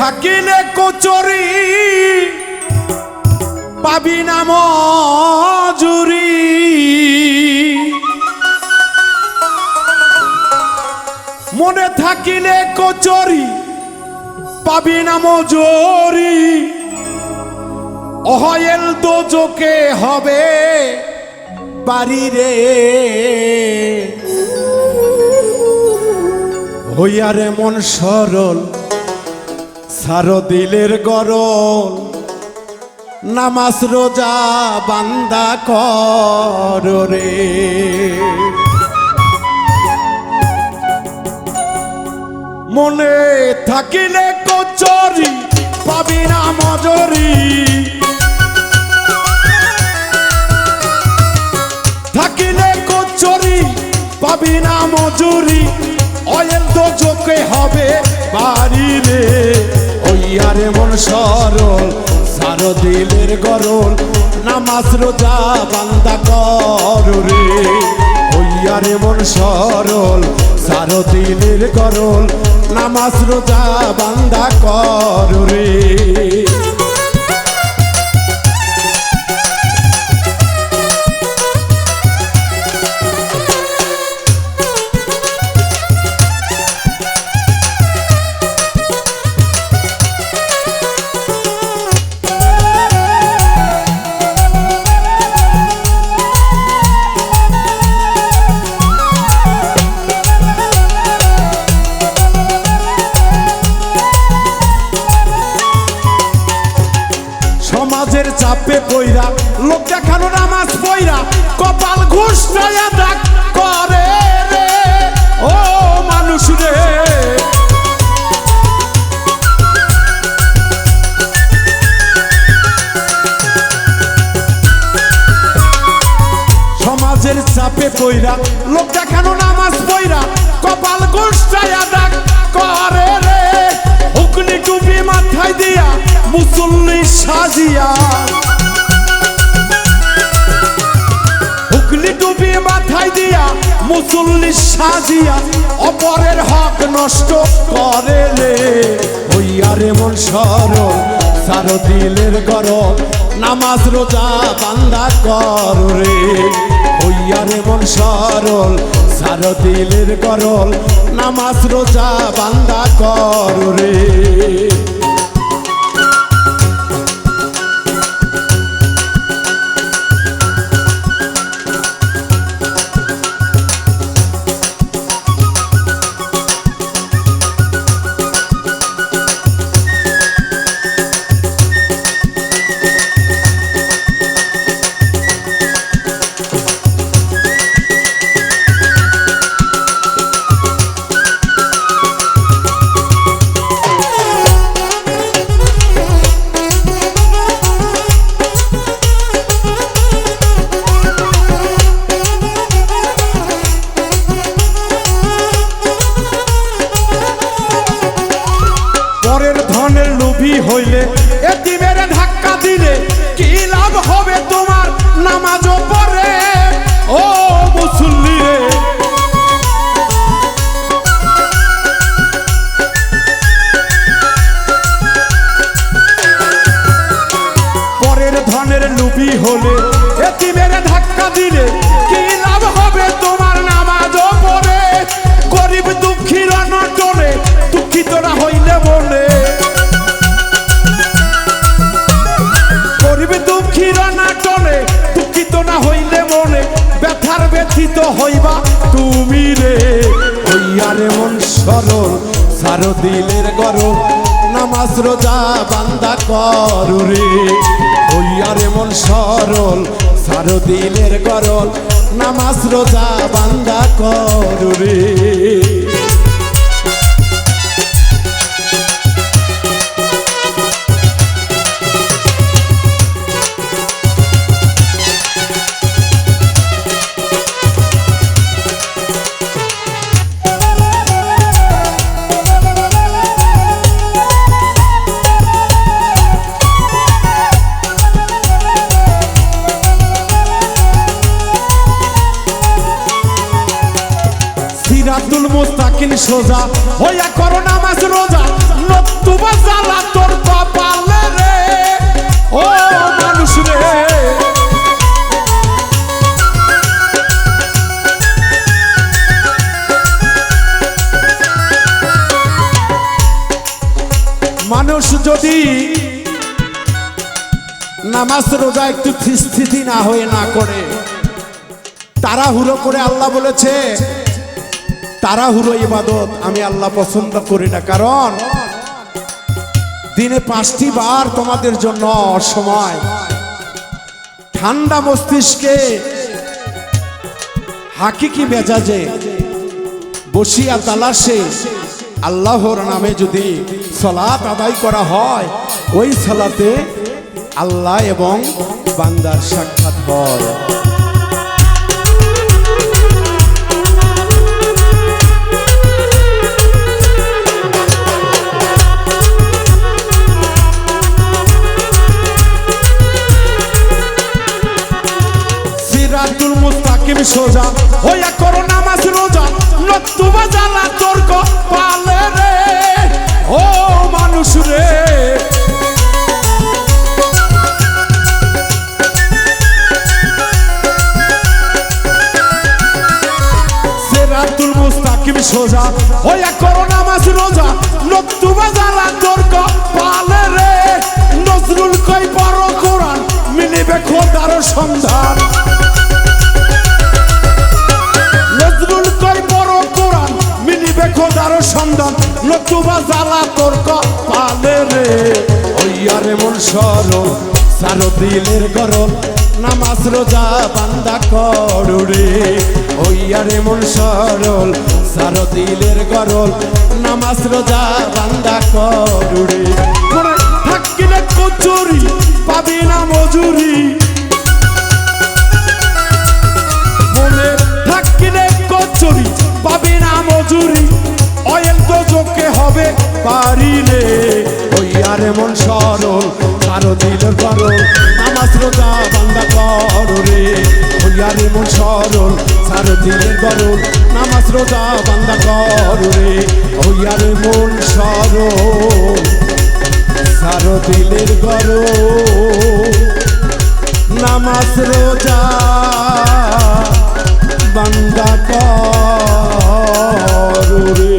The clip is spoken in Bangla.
থাকিলে কচুরি, পাবি না মজুরি। মনে থাকিলে কচুরি, পাবি না মজুরি। অহয়েল দোজকে হবে বাড়ি রে। হইয়ারে মন সরল সারো দিলের গরল নামাজ রোজা বান্দা কর রে। মনে থাকিলে কচরি, পাবি না মজরি। থাকিলে কচরি, পাবি না মজুরি। অয়েল তো চোখে হবে বাড়ি রে। ওইয়ারে মন সরল, সার দিলের গরল, নামাজ রোজা বান্দা কর রে। ওইয়ারে মন সরল, সার দিলের গরল, নামাজ রোজা বান্দা কর লোক দেখানো নামাজ কপাল ঘুষ ডাক করে রে। ও মানুষ রে। সমাজের চাপে পইরা, লোক দেখানো নামাজ পইরা কপাল গোষ্ঠায়া ডাক করে রে। হুকনি টুপি মাথায় দিয়া মুসল্লি সাজিয়া মুসল্লি সাজিয়া অপরের হক নষ্ট করে রে হইয়ারে মন সরল সারো দিলের গরম নামাজ রোজা বান্দা কর রে। হইয়ারে মন সরল সারো দিলের গরল নামাজ রোজা বান্দা কর রে। হইলে হইবা তুমি রে। হইয়ারে মন সরল, সার দিলের গরম। নামাজ, রোজা, বান্দা করু রে। হইয়ারে মন সরল, সার দিলের গরল নামাজ, রোজা, বান্দা করু রে। সিরাতুল মুস্তাকিন সোজা। হইয়া করো নামাজ রোজা। নতুবা জ্বালা তোর কপালে রে। ও মানুষ রে। মানুষ যদি নামাজ রোজা একটু স্থিতি না হয়ে না করে, তাড়াহুড়ো করে আল্লাহ বলেছে তাড়াহুড়ো ইবাদত আমি আল্লাহ পছন্দ করি না। কারণ দিনে পাঁচটি বার তোমাদের জন্য সময় ঠান্ডা মস্তিষ্কে হাকিকি মেজাজে বসিয়া তালাশে আল্লাহর নামে যদি সলাত আদায় করা হয়, ওই সালাতে আল্লাহ এবং বান্দার সাক্ষাৎ হয়। নতুবা জ্বালা তর্ক পালে রে। ও মানুষ রে। সিরাতুল মুস্তাকিম সোজা হইয়া করো নামাজ রোজা। নতুবা জ্বালা তর্ক পালে রে। নজরুল কই বড় কোরআন, মিলিবে খোদার সন্ধান। সন্ধান, নতুবা জ্বালা তর্ক পালে রে। ওইয়ারে মন সরল, সারো দিলের গরল, নামাজ রোজা বান্দা করুরে ওইয়ারে মন সরল, সারো দিলের গরল, নামাজ রোজা বান্দা করুরে থাকিলে কচুরি, পাবি না মজুরি। থাকিলে কচুরি, পাবি না মজুরি। সরল কারও দিল সরল আমার শ্রোতা বান্দা করো রে। হইয়ারে মন সরল সারো দিলের গরল নামাজ রোজা বান্দা করো রে। হইয়ারে মন সরল সারো দিলের গরল নামাজ রোজা বান্দা করো রে।